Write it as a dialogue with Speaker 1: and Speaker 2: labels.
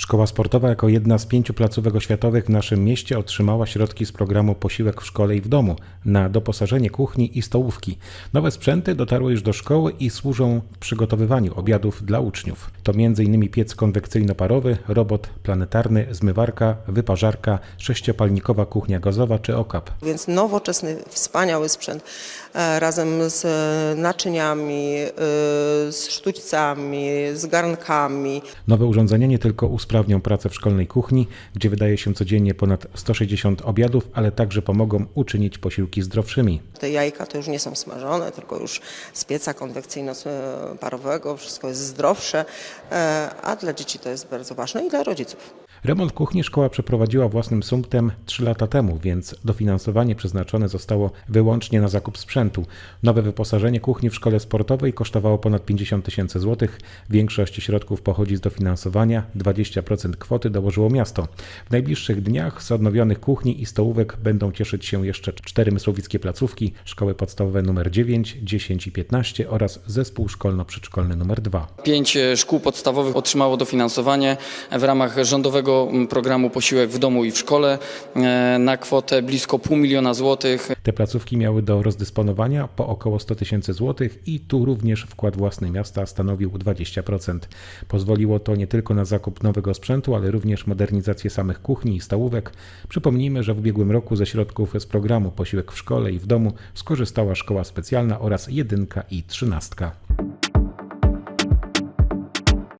Speaker 1: Szkoła sportowa jako jedna z pięciu placówek oświatowych w naszym mieście otrzymała środki z programu Posiłek w szkole i w domu na doposażenie kuchni i stołówki. Nowe sprzęty dotarły już do szkoły i służą w przygotowywaniu obiadów dla uczniów. To m.in. piec konwekcyjno-parowy, robot planetarny, zmywarka, wyparzarka, sześciopalnikowa kuchnia gazowa czy okap.
Speaker 2: Więc nowoczesny, wspaniały sprzęt razem z e, naczyniami, e, z sztućcami, z garnkami.
Speaker 1: Nowe urządzenia nie tylko usprawnią pracę w szkolnej kuchni, gdzie wydaje się codziennie ponad 160 obiadów, ale także pomogą uczynić posiłki zdrowszymi.
Speaker 2: Te jajka to już nie są smażone, tylko już z pieca konwekcyjno-parowego, wszystko jest zdrowsze, e, a dla dzieci to jest bardzo ważne i dla rodziców.
Speaker 1: Remont kuchni szkoła przeprowadziła własnym sumptem 3 lata temu, więc dofinansowanie przeznaczone zostało wyłącznie na zakup sprzętu. Nowe wyposażenie kuchni w szkole sportowej kosztowało ponad 50 tysięcy złotych. Większość środków pochodzi z dofinansowania, 20% kwoty dołożyło miasto. W najbliższych dniach z odnowionych kuchni i stołówek będą cieszyć się jeszcze cztery mysłowickie placówki, szkoły podstawowe nr 9, 10 i 15 oraz zespół szkolno-przedszkolny nr 2.
Speaker 3: Pięć e, szkół podstawowych otrzymało dofinansowanie w ramach rządowego programu Posiłek w domu i w szkole e, na kwotę blisko pół miliona złotych.
Speaker 1: Te placówki miały do rozdysponowania po około 100 tysięcy złotych i tu również wkład własny miasta stanowił 20%. Pozwoliło to nie tylko na zakup nowego sprzętu, ale również modernizację samych kuchni i stołówek. Przypomnijmy, że w ubiegłym roku ze środków z programu Posiłek w szkole i w domu skorzystała szkoła specjalna oraz jedynka i trzynastka.